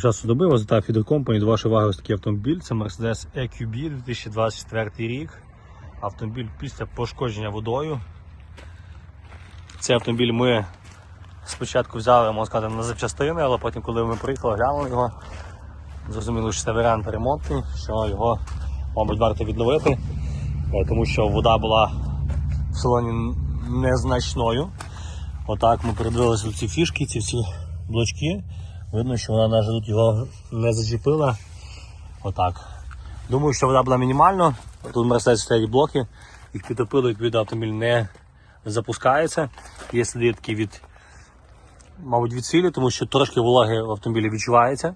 Часу доби вас вітає Фідер Компані. До вашої уваги ось такий автомобіль. Це Mercedes EQB 2024 рік. Автомобіль після пошкодження водою. Цей автомобіль ми спочатку взяли, можна сказати, на запчастини, але потім, коли ми приїхали, глянули його, зрозуміли, що це варіант ремонтний, що його, мабуть, варто відновити, е, тому що вода була в салоні незначною. Отак ми передивилися ці фішки, ці всі блочки. Видно, що вона навіть тут його не зачепила. Отак. Думаю, що вода була мінімальна. Тут Mercedes стоять блоки, їх підтопило, відповідно автомобіль не запускається. Є сліди такі від, мабуть, від сілі, тому що трошки вологи в автомобілі відчувається.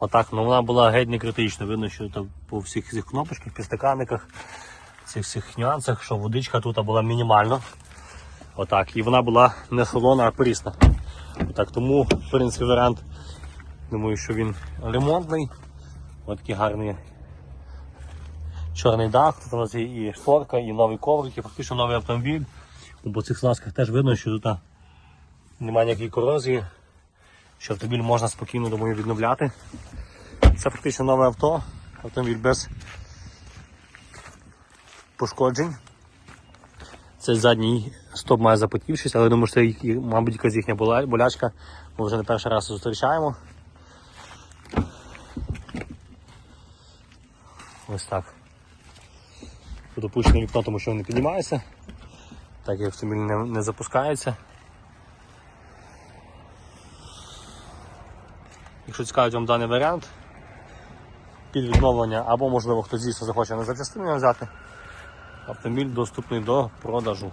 Отак, ну вона була геть не критична. Видно, що там по всіх цих кнопочках, підстаканниках, цих всіх нюансах, що водичка тут була мінімальна. Отак. І вона була не солона, а прісна. Отак, тому, в принципі, варіант, думаю, що він ремонтний. Ось такий гарний чорний дах, тут у нас є і шторка, і новий коврик, і фактично новий автомобіль. По цих знасках теж видно, що тут немає ніякої корозії, що автомобіль можна спокійно думаю, відновляти. Це фактично нове авто, автомобіль без пошкоджень. Це задній стоп має запотівшись, але думаю, що це, мабуть, якась їхня болячка. Ми вже не перший раз зустрічаємо. Ось так. Тут опущене вікно, тому що він не піднімається, так як автомобіль не, не запускається. Якщо цікавить вам даний варіант, під відновлення або можливо хтось дійсно захоче на запчастину взяти. Автомобіль доступний до продажу.